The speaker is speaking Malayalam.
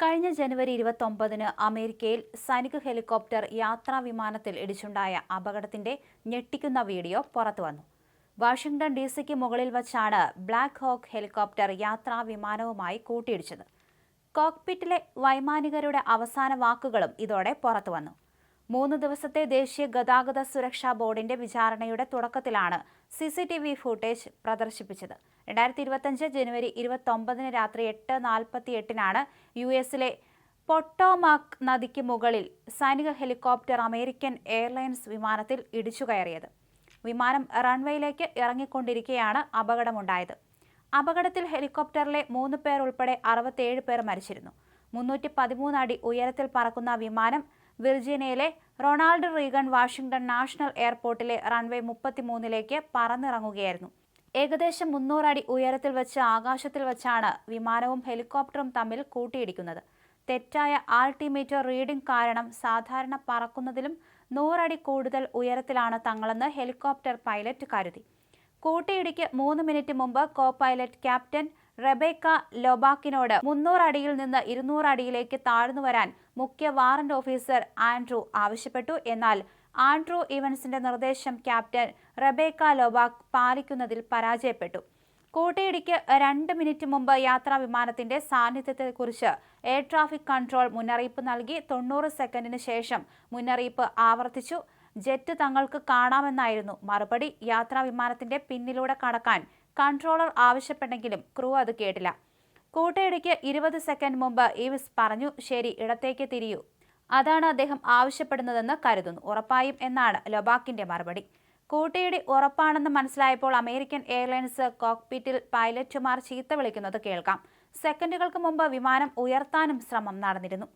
കഴിഞ്ഞ ജനുവരി ഇരുപത്തൊമ്പതിന് അമേരിക്കയിൽ സൈനിക ഹെലികോപ്റ്റർ യാത്രാ വിമാനത്തിൽ ഇടിച്ചുണ്ടായ അപകടത്തിന്റെ ഞെട്ടിക്കുന്ന വീഡിയോ പുറത്തുവന്നു വാഷിംഗ്ടൺ ഡി സിക്ക് മുകളിൽ വച്ചാണ് ബ്ലാക്ക് ഹോക്ക് ഹെലികോപ്റ്റർ യാത്രാ വിമാനവുമായി കൂട്ടിയിടിച്ചത്. കോക്പിറ്റിലെ വൈമാനികരുടെ അവസാന വാക്കുകളും ഇതോടെ പുറത്തുവന്നു മൂന്ന് ദിവസത്തെ ദേശീയ ഗതാഗത സുരക്ഷാ ബോർഡിന്റെ വിചാരണയുടെ തുടക്കത്തിലാണ് C C T V footage പ്രദർശിപ്പിച്ചത്. രണ്ടായിരത്തി ഇരുപത്തഞ്ച് ജനുവരി ഇരുപത്തൊമ്പതിന് രാത്രി എട്ട് നാൽപ്പത്തി എട്ടിനാണ് യു എസിലെ പൊട്ടോമാക് നദിക്ക് മുകളിൽ സൈനിക ഹെലികോപ്റ്റർ അമേരിക്കൻ എയർലൈൻസ് വിമാനത്തിൽ ഇടിച്ചു കയറിയത്. വിമാനം റൺവേയിലേക്ക് ഇറങ്ങിക്കൊണ്ടിരിക്കെയാണ് അപകടമുണ്ടായത്. അപകടത്തിൽ ഹെലികോപ്റ്ററിലെ മൂന്ന് പേർ ഉൾപ്പെടെ അറുപത്തിയേഴ് പേർ മരിച്ചിരുന്നു. മുന്നൂറ്റി പതിമൂന്ന് അടി ഉയരത്തിൽ പറക്കുന്ന വിമാനം വിർജീനിയയിലെ റൊണാൾഡ് റീഗൺ വാഷിംഗ്ടൺ നാഷണൽ എയർപോർട്ടിലെ റൺവേ മുപ്പത്തിമൂന്നിലേക്ക് പറന്നിറങ്ങുകയായിരുന്നു. ഏകദേശം മുന്നൂറ് അടി ഉയരത്തിൽ വെച്ച് ആകാശത്തിൽ വെച്ചാണ് വിമാനവും ഹെലികോപ്റ്ററും തമ്മിൽ കൂട്ടിയിടിക്കുന്നത്. തെറ്റായ ആൾട്ടിമീറ്റർ റീഡിംഗ് കാരണം സാധാരണ പറക്കുന്നതിലും നൂറടി കൂടുതൽ ഉയരത്തിലാണ് തങ്ങളെന്ന് ഹെലികോപ്റ്റർ പൈലറ്റ് കരുതി. കൂട്ടിയിടിക്ക് മൂന്ന് മിനിറ്റ് മുമ്പ് കോ പൈലറ്റ് ക്യാപ്റ്റൻ റെബേക്ക ലോബാക്കിനോട് മുന്നൂറ് അടിയിൽ നിന്ന് ഇരുന്നൂറ് അടിയിലേക്ക് താഴ്ന്നു വരാൻ മുഖ്യ വാറന്റ് ഓഫീസർ ആൻഡ്രൂ ആവശ്യപ്പെട്ടു. എന്നാൽ ആൻഡ്രൂ ഇവൻസിന്റെ നിർദ്ദേശം ക്യാപ്റ്റൻ റെബേക്ക ലൊബാക്ക് പാലിക്കുന്നതിൽ പരാജയപ്പെട്ടു. കൂട്ടിയിടിക്ക് രണ്ട് മിനിറ്റ് മുമ്പ് യാത്രാ വിമാനത്തിന്റെ സാന്നിധ്യത്തെക്കുറിച്ച് എയർ ട്രാഫിക് കൺട്രോൾ മുന്നറിയിപ്പ് നൽകി. തൊണ്ണൂറ് സെക്കൻഡിന് ശേഷം മുന്നറിയിപ്പ് ആവർത്തിച്ചു. ജെറ്റ് തങ്ങൾക്ക് കാണാമെന്നായിരുന്നു മറുപടി. യാത്രാ വിമാനത്തിന്റെ പിന്നിലൂടെ കടക്കാൻ കൺട്രോളർ ആവശ്യപ്പെട്ടെങ്കിലും ക്രൂ അത് കേട്ടില്ല. കൂട്ടയിടിക്ക് ഇരുപത് സെക്കൻഡ് മുമ്പ് ഈവിസ് പറഞ്ഞു ശരി ഇടത്തേക്ക് തിരിയൂ. അതാണ് അദ്ദേഹം ആവശ്യപ്പെടുന്നതെന്ന് കരുതുന്നു. ഉറപ്പായും എന്നാണ് ലൊബാക്കിന്റെ മറുപടി. കൂട്ടിയിടി ഉറപ്പാണെന്ന് മനസ്സിലായപ്പോൾ അമേരിക്കൻ എയർലൈൻസ് കോക്പിറ്റിൽ പൈലറ്റുമാർ ചീത്ത വിളിക്കുന്നത് കേൾക്കാം. സെക്കൻഡുകൾക്ക് മുമ്പ് വിമാനം ഉയർത്താനും ശ്രമം നടന്നിരുന്നു.